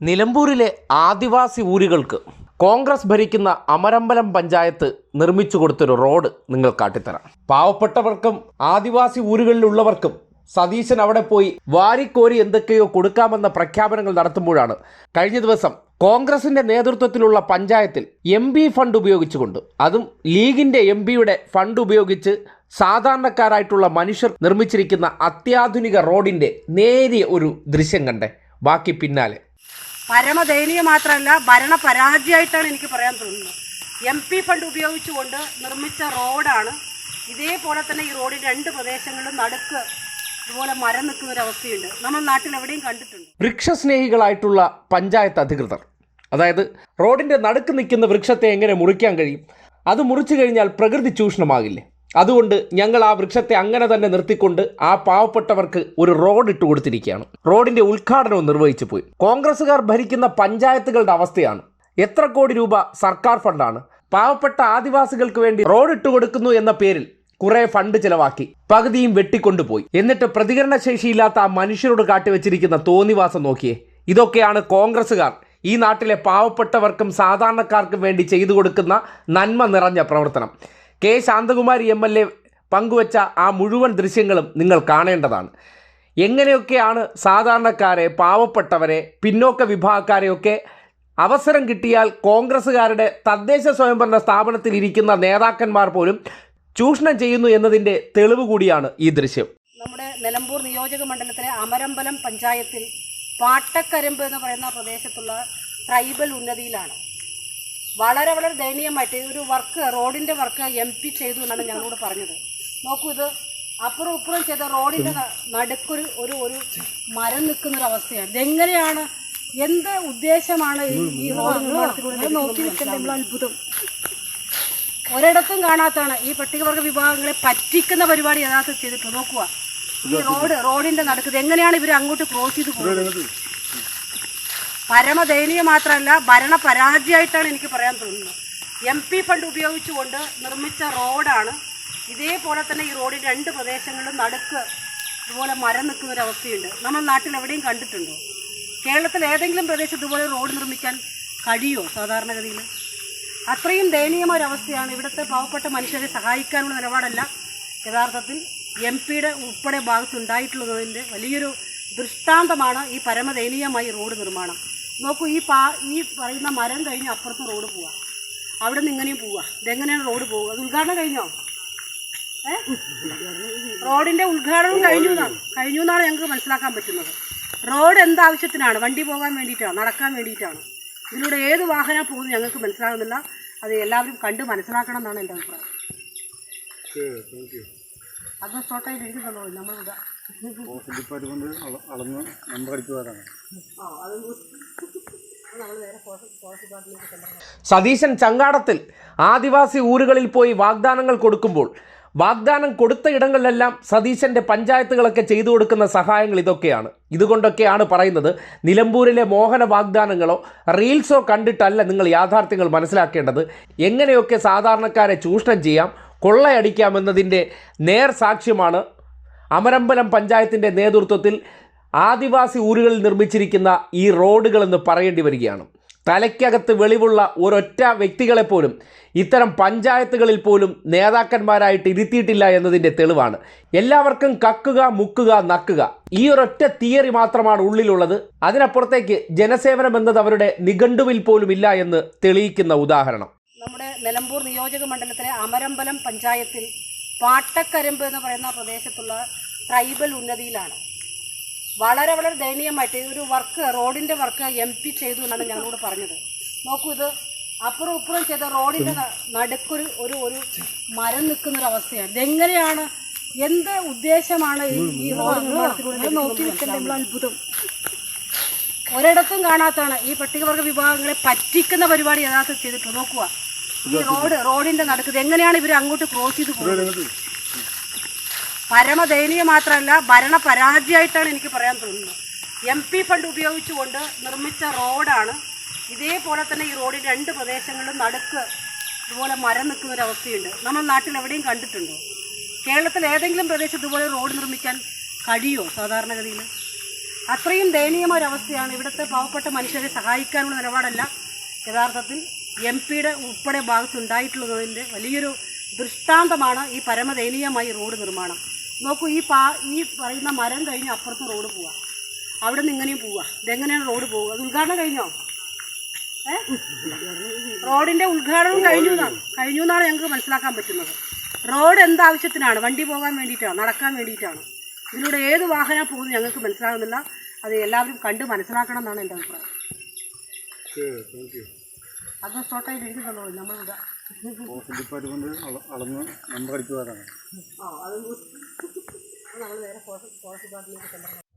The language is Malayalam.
നിലമ്പൂരിലെ ആദിവാസി ഊരുകൾക്ക് കോൺഗ്രസ് ഭരിക്കുന്ന അമരമ്പലം പഞ്ചായത്ത് നിർമ്മിച്ചു കൊടുത്തൊരു റോഡ് നിങ്ങൾ കാട്ടിത്തരാം. പാവപ്പെട്ടവർക്കും ആദിവാസി ഊരുകളിലുള്ളവർക്കും സതീശൻ അവിടെ പോയി വാരിക്കോരി എന്തൊക്കെയോ കൊടുക്കാമെന്ന പ്രഖ്യാപനങ്ങൾ നടത്തുമ്പോഴാണ് കഴിഞ്ഞ ദിവസം കോൺഗ്രസിന്റെ നേതൃത്വത്തിലുള്ള പഞ്ചായത്തിൽ എം പി ഫണ്ട് ഉപയോഗിച്ചുകൊണ്ട് അതും ലീഗിന്റെ എം പിയുടെ ഫണ്ട് ഉപയോഗിച്ച് സാധാരണക്കാരായിട്ടുള്ള മനുഷ്യർ നിർമ്മിച്ചിരിക്കുന്ന അത്യാധുനിക റോഡിന്റെ നേരിയ ഒരു ദൃശ്യം കണ്ടേ. ബാക്കി പിന്നാലെ. പരമദയനീയ മാത്രമല്ല ഭരണ പരാജയമായിട്ടാണ് എനിക്ക് പറയാൻ തോന്നുന്നത്. എം പി ഫണ്ട് ഉപയോഗിച്ചുകൊണ്ട് നിർമ്മിച്ച റോഡാണ്. ഇതേപോലെ തന്നെ ഈ റോഡിൽ രണ്ട് പ്രദേശങ്ങളിലും നടുക്ക് ഇതുപോലെ മരം നിൽക്കുന്ന ഒരു അവസ്ഥയുണ്ട് നമ്മൾ നാട്ടിൽ എവിടെയും കണ്ടിട്ടുണ്ട്. വൃക്ഷസ്നേഹികളായിട്ടുള്ള പഞ്ചായത്ത് അധികൃതർ. അതായത് റോഡിന്റെ നടുക്ക് നിൽക്കുന്ന വൃക്ഷത്തെ എങ്ങനെ മുറിക്കാൻ കഴിയും? അത് മുറിച്ചു കഴിഞ്ഞാൽ പ്രകൃതി ചൂഷണമാകില്ലേ? അതുകൊണ്ട് ഞങ്ങൾ ആ വൃക്ഷത്തെ അങ്ങനെ തന്നെ നിർത്തിക്കൊണ്ട് ആ പാവപ്പെട്ടവർക്ക് ഒരു റോഡ് ഇട്ട് കൊടുത്തിരിക്കുകയാണ്. റോഡിന്റെ ഉദ്ഘാടനവും നിർവഹിച്ചു പോയി. കോൺഗ്രസ്സുകാർ ഭരിക്കുന്ന പഞ്ചായത്തുകളുടെ അവസ്ഥയാണ്. എത്ര കോടി രൂപ സർക്കാർ ഫണ്ടാണ്. പാവപ്പെട്ട ആദിവാസികൾക്ക് വേണ്ടി റോഡ് ഇട്ട് കൊടുക്കുന്നു എന്ന പേരിൽ കുറെ ഫണ്ട് ചിലവാക്കി. പകുതിയും വെട്ടിക്കൊണ്ടുപോയി എന്നിട്ട് പ്രതികരണശേഷിയില്ലാത്ത ആ മനുഷ്യരോട് കാട്ടിവെച്ചിരിക്കുന്ന തോന്നിവാസം നോക്കിയേ. ഇതൊക്കെയാണ് കോൺഗ്രസ്സുകാർ ഈ നാട്ടിലെ പാവപ്പെട്ടവർക്കും സാധാരണക്കാർക്കും വേണ്ടി ചെയ്തു കൊടുക്കുന്ന നന്മ നിറഞ്ഞ പ്രവർത്തനം. K Shanthakumari M L A പങ്കുവച്ച ആ മുഴുവൻ ദൃശ്യങ്ങളും നിങ്ങൾ കാണേണ്ടതാണ്. എങ്ങനെയൊക്കെയാണ് സാധാരണക്കാരെ പാവപ്പെട്ടവരെ പിന്നോക്ക വിഭാഗക്കാരെയൊക്കെ അവസരം കിട്ടിയാൽ കോൺഗ്രസ്സുകാരുടെ തദ്ദേശ സ്വയംഭരണ സ്ഥാപനത്തിൽ ഇരിക്കുന്ന നേതാക്കന്മാർ പോലും ചൂഷണം ചെയ്യുന്നു എന്നതിന്റെ തെളിവ് കൂടിയാണ് ഈ ദൃശ്യം. നമ്മുടെ നിലമ്പൂർ നിയോജക മണ്ഡലത്തിലെ അമരമ്പലം പഞ്ചായത്തിൽ പാട്ടക്കരമ്പ് എന്ന് പറയുന്ന പ്രദേശത്തുള്ള ട്രൈബൽ ഉന്നതിയിലാണ്. വളരെ വളരെ ദയനീയമായിട്ട് ഈ ഒരു വർക്ക് റോഡിന്റെ വർക്ക് എം പി ചെയ്തു എന്നാണ് ഞങ്ങളോട് പറഞ്ഞത്. നോക്കൂ ഇത് അപ്പുറം ഇപ്പുറം ചെയ്ത റോഡിന്റെ നടുക്കൊരു ഒരു ഒരു മരം നിൽക്കുന്ന ഒരു അവസ്ഥയാണ്. ഇതെങ്ങനെയാണ് എന്ത് ഉദ്ദേശമാണ് ഈ- റോഡ് നിർമ്മാണത്തിലൂടെ നോക്കി നമ്മൾ അത്ഭുതം. ഒരിടത്തും കാണാത്താണ് ഈ പട്ടികവർഗ വിഭാഗങ്ങളെ പറ്റിക്കുന്ന പരിപാടി യഥാർത്ഥത്തിൽ ചെയ്തിട്ട് നോക്കുക ഈ റോഡ് റോഡിന്റെ നടക്കുന്നത് എങ്ങനെയാണ് ഇവർ അങ്ങോട്ട് ക്രോസ് ചെയ്ത് പോകുന്നത്? പരമദയനീയ മാത്രമല്ല ഭരണ പരാജയമായിട്ടാണ് എനിക്ക് പറയാൻ തോന്നുന്നത്. എം പി ഫണ്ട് ഉപയോഗിച്ചുകൊണ്ട് നിർമ്മിച്ച റോഡാണ്. ഇതേപോലെ തന്നെ ഈ റോഡിൽ രണ്ട് പ്രദേശങ്ങളിലും നടുക്ക് ഇതുപോലെ മരം നിൽക്കുന്ന ഒരു അവസ്ഥയുണ്ട് നമ്മൾ നാട്ടിൽ എവിടെയും കണ്ടിട്ടുണ്ടോ? കേരളത്തിൽ ഏതെങ്കിലും പ്രദേശത്ത് ഇതുപോലെ റോഡ് നിർമ്മിക്കാൻ കഴിയുമോ സാധാരണഗതിയിൽ? അത്രയും ദയനീയമായ ഒരു അവസ്ഥയാണ് ഇവിടുത്തെ പാവപ്പെട്ട മനുഷ്യരെ സഹായിക്കാനുള്ള നിലപാടല്ല യഥാർത്ഥത്തിൽ എം പിയുടെ ഉൾപ്പെടെ ഭാഗത്തുണ്ടായിട്ടുള്ളതിന്റെ വലിയൊരു ദൃഷ്ടാന്തമാണ് ഈ പരമദയനീയമായി റോഡ് നിർമ്മാണം. നോക്കൂ ഈ പാ ഈ പറയുന്ന മരം കഴിഞ്ഞ് അപ്പുറത്ത് റോഡ് പോവാ. അവിടെ നിന്ന് ഇങ്ങനെയും പോവാ. ഇതെങ്ങനെയാണ് റോഡ് പോവുക? അത് ഉദ്ഘാടനം കഴിഞ്ഞോ? ഏ? റോഡിന്റെ ഉദ്ഘാടനം കഴിഞ്ഞു എന്നാണ് കഴിഞ്ഞു എന്നാണ് ഞങ്ങൾക്ക് മനസ്സിലാക്കാൻ പറ്റുന്നത്. റോഡ് എന്താവശ്യത്തിനാണ് വണ്ടി പോകാൻ വേണ്ടിയിട്ടാണ്? നടക്കാൻ വേണ്ടിയിട്ടാണ്? ഇതിലൂടെ ഏത് വാഹനം പോകുന്നത് ഞങ്ങൾക്ക് മനസ്സിലാകുന്നില്ല. അത് എല്ലാവരും കണ്ട് മനസ്സിലാക്കണം എന്നാണ് എന്റെ അഭിപ്രായം. അത് ഷോർട്ടായിട്ട് എഴുതി തന്നോളൂ നമ്മളിവിടെ ഡിപ്പാർട്ട്മെന്റ് സതീശൻ ചങ്ങാടത്തിൽ ആദിവാസി ഊരുകളിൽ പോയി വാഗ്ദാനങ്ങൾ കൊടുക്കുമ്പോൾ വാഗ്ദാനം കൊടുത്ത ഇടങ്ങളിലെല്ലാം സതീശന്റെ പഞ്ചായത്തുകളൊക്കെ ചെയ്തു കൊടുക്കുന്ന സഹായങ്ങൾ ഇതൊക്കെയാണ്. ഇതുകൊണ്ടൊക്കെയാണ് പറയുന്നത് നിലമ്പൂരിലെ മോഹന വാഗ്ദാനങ്ങളോ റീൽസോ കണ്ടിട്ടല്ല നിങ്ങൾ യാഥാർത്ഥ്യങ്ങൾ മനസ്സിലാക്കേണ്ടത്. എങ്ങനെയൊക്കെ സാധാരണക്കാരെ ചൂഷണം ചെയ്യാം കൊള്ളയടിക്കാമെന്നതിന്റെ നേർ സാക്ഷ്യമാണ് അമരമ്പലം പഞ്ചായത്തിന്റെ നേതൃത്വത്തിൽ ആദിവാസി ഊരുകളിൽ നിർമ്മിച്ചിരിക്കുന്ന ഈ റോഡുകളെന്ന് പറയേണ്ടി വരികയാണ്. തലയ്ക്കകത്ത് വെളിവുള്ള ഒരൊറ്റ വ്യക്തികളെപ്പോലും ഇത്തരം പഞ്ചായത്തുകളിൽ പോലും നേതാക്കന്മാരായിട്ട് ഇരുത്തിയിട്ടില്ല എന്നതിന്റെ തെളിവാണ്. എല്ലാവർക്കും കക്കുക മുക്കുക നക്കുക. ഈ ഒരൊറ്റ തിയറി മാത്രമാണ് ഉള്ളിലുള്ളത്. അതിനപ്പുറത്തേക്ക് ജനസേവനം എന്നത് അവരുടെ നിഘണ്ടുവിൽ പോലും ഇല്ല എന്ന് തെളിയിക്കുന്ന ഉദാഹരണം. നമ്മുടെ നിലമ്പൂർ നിയോജക മണ്ഡലത്തിലെ അമരമ്പലം പഞ്ചായത്തിൽ പാട്ടക്കരമ്പ് എന്ന് പറയുന്ന പ്രദേശത്തുള്ള ട്രൈബൽ ഉന്നതിയിലാണ്. വളരെ വളരെ ദയനീയമായിട്ട് ഈ ഒരു വർക്ക് റോഡിന്റെ വർക്ക് എം പി ചെയ്തു എന്നാണ് ഞങ്ങളോട് പറഞ്ഞത്. നോക്കൂ ഇത് അപ്പുറം ഇപ്പുറം ചെയ്ത റോഡിന്റെ നടുക്കൊരു ഒരു ഒരു മരം നിൽക്കുന്ന ഒരു അവസ്ഥയാണ്. ഇതെങ്ങനെയാണ് എന്ത് ഉദ്ദേശമാണ് ഈ- റോഡ് നോക്കി നമ്മൾ അത്ഭുതം. ഒരിടത്തും കാണാത്താണ് ഈ പട്ടികവർഗ വിഭാഗങ്ങളെ പറ്റിക്കുന്ന പരിപാടി യഥാർത്ഥത്തിൽ ചെയ്തിട്ട് നോക്കുക. ഈ റോഡ് റോഡിന്റെ നടുക്ക് ഇത് എങ്ങനെയാണ് ഇവർ അങ്ങോട്ട് ക്രോസ് ചെയ്ത് പോകുന്നത്? പരമദയനീയ മാത്രമല്ല ഭരണ പരാജയമായിട്ടാണ് എനിക്ക് പറയാൻ തോന്നുന്നത്. എം പി ഫണ്ട് ഉപയോഗിച്ചുകൊണ്ട് നിർമ്മിച്ച റോഡാണ്. ഇതേപോലെ തന്നെ ഈ റോഡിൽ രണ്ട് പ്രദേശങ്ങളിലും നടുക്ക് ഇതുപോലെ മരം നിൽക്കുന്ന ഒരു അവസ്ഥയുണ്ട്. നമ്മൾ നാട്ടിൽ എവിടെയും കണ്ടിട്ടുണ്ടോ? കേരളത്തിൽ ഏതെങ്കിലും പ്രദേശത്ത് ഇതുപോലെ റോഡ് നിർമ്മിക്കാൻ കഴിയുമോ സാധാരണഗതിയിൽ? അത്രയും ദയനീയമായ ഒരവസ്ഥയാണ് ഇവിടുത്തെ പാവപ്പെട്ട മനുഷ്യരെ സഹായിക്കാനുള്ള നിലപാടല്ല. യഥാർത്ഥത്തിൽ എം പിയുടെ ഉൾപ്പെടെ ഭാഗത്തുണ്ടായിട്ടുള്ളതിന്റെ വലിയൊരു ദൃഷ്ടാന്തമാണ് ഈ പരമദയനീയമായി റോഡ് നിർമ്മാണം. നോക്കൂ ഈ പാ ഈ പറയുന്ന മരം കഴിഞ്ഞ് അപ്പുറത്ത് റോഡ് പോവാ. അവിടെ നിന്ന് ഇങ്ങനെയും പോവാ. ഇതെങ്ങനെയാണ് റോഡ് പോവുക അത് ഉദ്ഘാടനം കഴിഞ്ഞോ? ഏ? റോഡിന്റെ ഉദ്ഘാടനം കഴിഞ്ഞു എന്നാണ്. കഴിഞ്ഞു എന്നാണ് ഞങ്ങൾക്ക് മനസ്സിലാക്കാൻ പറ്റുന്നത്. റോഡ് എന്താവശ്യത്തിനാണ് വണ്ടി പോകാൻ വേണ്ടിയിട്ടാണ്? നടക്കാൻ വേണ്ടിയിട്ടാണ്? ഇതിലൂടെ ഏത് വാഹനം പോകുന്നത് ഞങ്ങൾക്ക് മനസ്സിലാകുന്നില്ല. അത് എല്ലാവരും കണ്ട് മനസ്സിലാക്കണം എന്നാണ് എന്റെ അഭിപ്രായം. അത് ഷോർട്ടായിട്ട് ഇരിക്കുന്നുണ്ടോ അള- അളന്ന് നമ്പർ അടിച്ചു വരാണ് ആ അത് നമ്മൾ നേരെ ഫോറസ്റ്റ് ഡിപ്പാർട്ട്മെന്റിലേക്ക് കൊണ്ടുവരണം